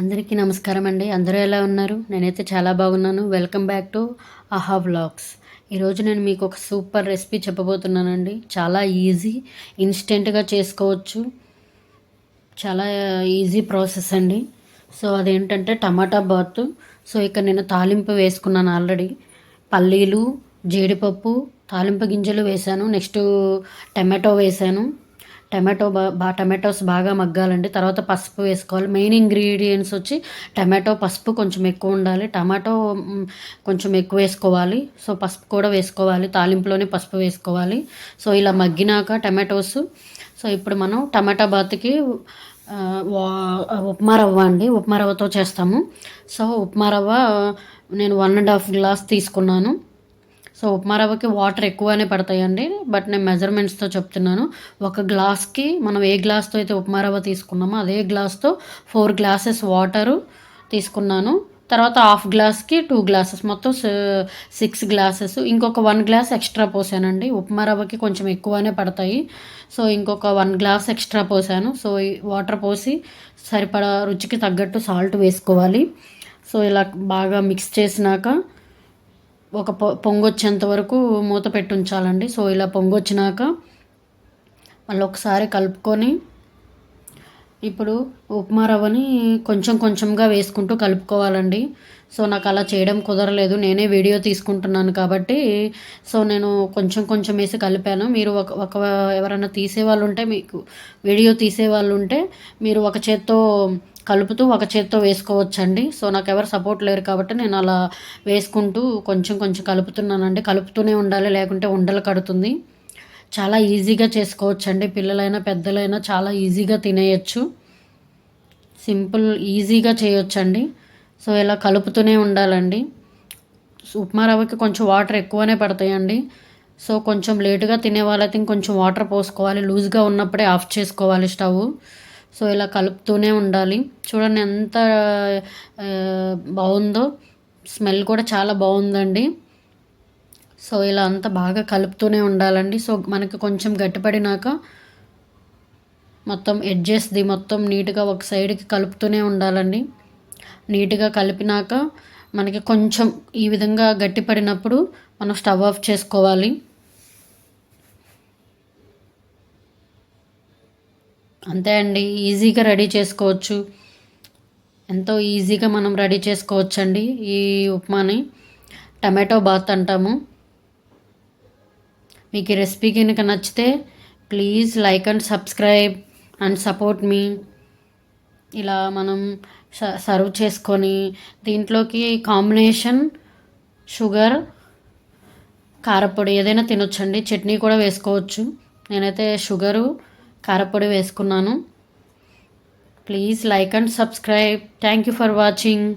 అందరికీ నమస్కారం అండి అందరూ ఎలా ఉన్నారు? నేనైతే చాలా బాగున్నాను. వెల్కమ్ బ్యాక్ టు ఆహా వ్లాగ్స్ ఈరోజు నేను మీకు ఒక సూపర్ రెసిపీ చెప్పబోతున్నానండి. చాలా ఈజీ ఇన్స్టెంట్గా చేసుకోవచ్చు. చాలా ఈజీ ప్రాసెస్ అండి. సో అదేంటంటే టమాటా బాత్. సో ఇక్కడ నేను తాలింపు వేసుకున్నాను ఆల్రెడీ పల్లీలు జీడిపప్పు తాలింపు గింజలు వేశాను. నెక్స్ట్ టమాటో వేశాను. టమాటో బా టమాటోస్ బాగా మగ్గాలండి. తర్వాత పసుపు వేసుకోవాలి. మెయిన్ ఇంగ్రీడియంట్స్ వచ్చి టమాటో పసుపు కొంచెం ఎక్కువ ఉండాలి. టమాటో కొంచెం ఎక్కువ వేసుకోవాలి. సో పసుపు కూడా వేసుకోవాలి. తాలింపులోనే పసుపు వేసుకోవాలి. సో ఇలా మగ్గినాక టమాటోస్. సో ఇప్పుడు మనం టమాటా బాత్కి ఉప్మా రవ్వ అండి. ఉప్మా రవ్వతో చేస్తాము. సో ఉప్మా రవ్వ నేను వన్ అండ్ హాఫ్ గ్లాస్ తీసుకున్నాను. సో ఉప్మా రవ్వకి వాటర్ ఎక్కువనే పడతాయండి బట్ నేను మెజర్మెంట్స్తో చెప్తున్నాను. ఒక గ్లాస్కి మనం ఏ గ్లాస్తో అయితే ఉప్మా రవ్వ తీసుకున్నామో అదే గ్లాస్తో ఫోర్ గ్లాసెస్ వాటరు తీసుకున్నాను. తర్వాత హాఫ్ గ్లాస్కి టూ గ్లాసెస్ మొత్తం సిక్స్ గ్లాసెస్ ఇంకొక వన్ గ్లాస్ ఎక్స్ట్రా పోసానండి. ఉప్మా రవ్వకి కొంచెం ఎక్కువనే పడతాయి. సో ఇంకొక వన్ గ్లాస్ ఎక్స్ట్రా పోసాను. సో వాటర్ పోసి సరిపడా రుచికి తగ్గట్టు సాల్ట్ వేసుకోవాలి. సో ఇలా బాగా మిక్స్ చేసినాక ఒక పొంగొచ్చేంత వరకు మూత పెట్టి ఉంచాలండి సో ఇలా పొంగొచ్చినాక మళ్ళీ ఒకసారి కలుపుకొని ఇప్పుడు ఉప్మా రవ్వని కొంచెం కొంచెంగా వేసుకుంటూ కలుపుకోవాలండి. సో నాకు అలా చేయడం కుదరలేదు. నేనే వీడియో తీసుకుంటున్నాను కాబట్టి సో నేను కొంచెం కొంచెం వేసి కలిపాను. మీరు ఒక ఒక ఎవరైనా తీసేవాళ్ళు ఉంటే మీకు వీడియో తీసేవాళ్ళు ఉంటే మీరు ఒక చేత్తో కలుపుతూ ఒక చేత్తో వేసుకోవచ్చండి. సో నాకు ఎవరు సపోర్ట్ లేరు కాబట్టి నేను అలా వేసుకుంటూ కొంచెం కొంచెం కలుపుతున్నానండి. కలుపుతూనే ఉండాలి లేకుంటే ఉండలు కడుతుంది. చాలా ఈజీగా చేసుకోవచ్చండి. పిల్లలైనా పెద్దలైనా చాలా ఈజీగా తినేయచ్చు. సింపుల్ ఈజీగా చేయొచ్చండి. సో ఇలా కలుపుతూనే ఉండాలండి. ఉప్మా రవ్వకి కొంచెం వాటర్ ఎక్కువనే పడతాయండి. సో కొంచెం లేటుగా తినే వాళ్ళైతే ఇంకొంచెం వాటర్ పోసుకోవాలి. లూజ్గా ఉన్నప్పుడే ఆఫ్ చేసుకోవాలి స్టవ్. సో ఇలా కలుపుతూనే ఉండాలి. చూడండి ఎంత బాగుందో. స్మెల్ కూడా చాలా బాగుందండి. సో ఇలా అంతా బాగా కలుపుతూనే ఉండాలండి. సో మనకి కొంచెం గట్టిపడినాక మొత్తం ఎడ్జెస్ది మొత్తం నీట్గా ఒక సైడ్కి కలుపుతూనే ఉండాలండి. నీట్గా కలిపినాక మనకి కొంచెం ఈ విధంగా గట్టిపడినప్పుడు మనం స్టవ్ ఆఫ్ చేసుకోవాలి. అంతే అండి. ఈజీగా రెడీ చేసుకోవచ్చు. ఎంతో ఈజీగా మనం రెడీ చేసుకోవచ్చు అండి ఈ ఉప్మాని. టమాటో బాత్ అంటాము. మీకు ఈ రెసిపీ కనుక నచ్చితే please like and subscribe and support me. ఇలా మనం సర్వ్ చేసుకొని దీంట్లోకి కాంబినేషన్ షుగర్ కారపొడి ఏదైనా తినొచ్చండి. చట్నీ కూడా వేసుకోవచ్చు. నేనైతే షుగరు కారపొడి వేసుకున్నాను. Please like and subscribe thank you for watching